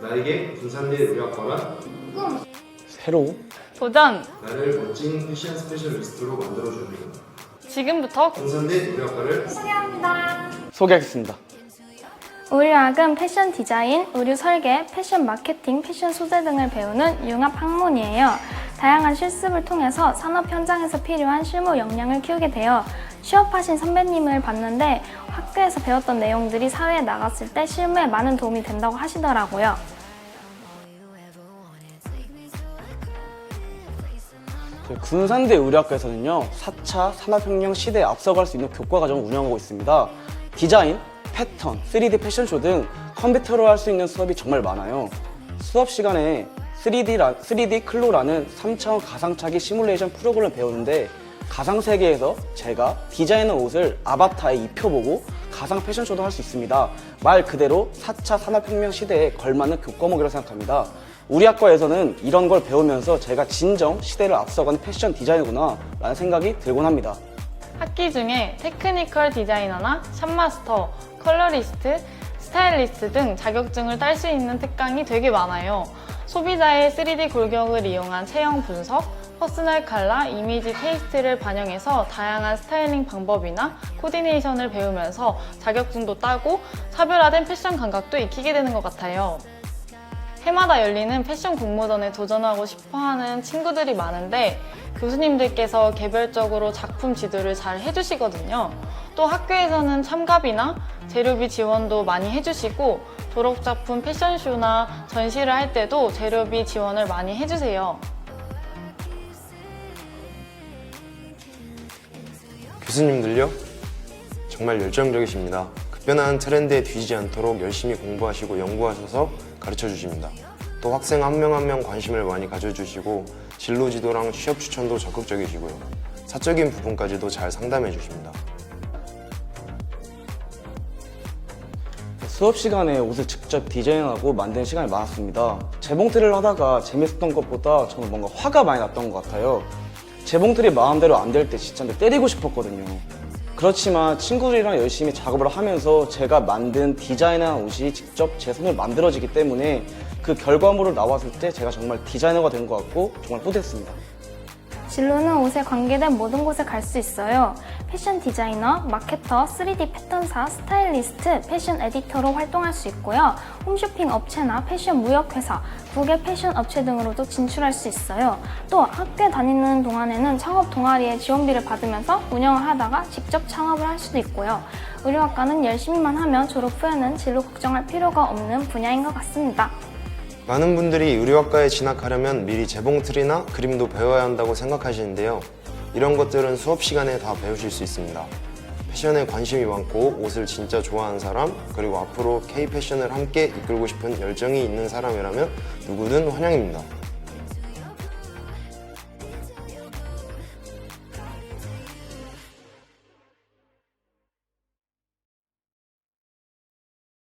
나에게 군산대 의학과란 새로 도전! 나를 멋진 패션 스페셜리스트로 만들어줍니다. 지금부터 군산대 의학과를 소개하겠습니다. 의류학은 패션 디자인, 의류 설계, 패션 마케팅, 패션 소재 등을 배우는 융합 학문이에요. 다양한 실습을 통해서 산업 현장에서 필요한 실무 역량을 키우게 돼요. 취업하신 선배님을 봤는데 학교에서 배웠던 내용들이 사회에 나갔을 때 실무에 많은 도움이 된다고 하시더라고요. 저희 군산대 의료학과에서는요 4차 산업혁명 시대에 앞서갈 수 있는 교과 과정을 운영하고 있습니다 디자인, 패턴, 3D 패션쇼 등 컴퓨터로 할 수 있는 수업이 정말 많아요 수업 시간에 3D, 3D 클로라는 3차원 가상차기 시뮬레이션 프로그램을 배우는데 가상 세계에서 제가 디자인한 옷을 아바타에 입혀보고 가상 패션쇼도 할 수 있습니다 말 그대로 4차 산업혁명 시대에 걸맞는 교과목이라고 생각합니다 우리 학과에서는 이런 걸 배우면서 제가 진정 시대를 앞서가는 패션 디자이너구나 라는 생각이 들곤 합니다. 학기 중에 테크니컬 디자이너나 샵마스터, 컬러리스트, 스타일리스트 등 자격증을 딸 수 있는 특강이 되게 많아요. 소비자의 3D 골격을 이용한 체형 분석, 퍼스널 컬러, 이미지 테이스트를 반영해서 다양한 스타일링 방법이나 코디네이션을 배우면서 자격증도 따고 차별화된 패션 감각도 익히게 되는 것 같아요. 해마다 열리는 패션 공모전에 도전하고 싶어 하는 친구들이 많은데 교수님들께서 개별적으로 작품 지도를 잘 해주시거든요. 또 학교에서는 참가비나 재료비 지원도 많이 해주시고 졸업작품 패션쇼나 전시를 할 때도 재료비 지원을 많이 해주세요. 교수님들요? 정말 열정적이십니다. 급변하는 트렌드에 뒤지지 않도록 열심히 공부하시고 연구하셔서 가르쳐 주십니다. 또 학생 한 명 한 명 관심을 많이 가져주시고 진로 지도랑 취업 추천도 적극적이시고요. 사적인 부분까지도 잘 상담해 주십니다. 수업 시간에 옷을 직접 디자인하고 만드는 시간이 많았습니다. 재봉틀을 하다가 재밌었던 것보다 저는 뭔가 화가 많이 났던 것 같아요. 재봉틀이 마음대로 안 될 때 진짜 때리고 싶었거든요. 그렇지만 친구들이랑 열심히 작업을 하면서 제가 만든 디자인한 옷이 직접 제 손으로 만들어지기 때문에 그 결과물을 나왔을 때 제가 정말 디자이너가 된 것 같고 정말 뿌듯했습니다. 진로는 옷에 관계된 모든 곳에 갈 수 있어요. 패션 디자이너, 마케터, 3D 패턴사, 스타일리스트, 패션 에디터로 활동할 수 있고요. 홈쇼핑 업체나 패션 무역회사, 국외 패션 업체 등으로도 진출할 수 있어요. 또 학교에 다니는 동안에는 창업 동아리에 지원비를 받으면서 운영을 하다가 직접 창업을 할 수도 있고요. 의료학과는 열심히만 하면 졸업 후에는 진로 걱정할 필요가 없는 분야인 것 같습니다. 많은 분들이 의료학과에 진학하려면 미리 재봉틀이나 그림도 배워야 한다고 생각하시는데요. 이런 것들은 수업 시간에 다 배우실 수 있습니다. 패션에 관심이 많고 옷을 진짜 좋아하는 사람, 그리고 앞으로 K 패션을 함께 이끌고 싶은 열정이 있는 사람이라면 누구든 환영입니다.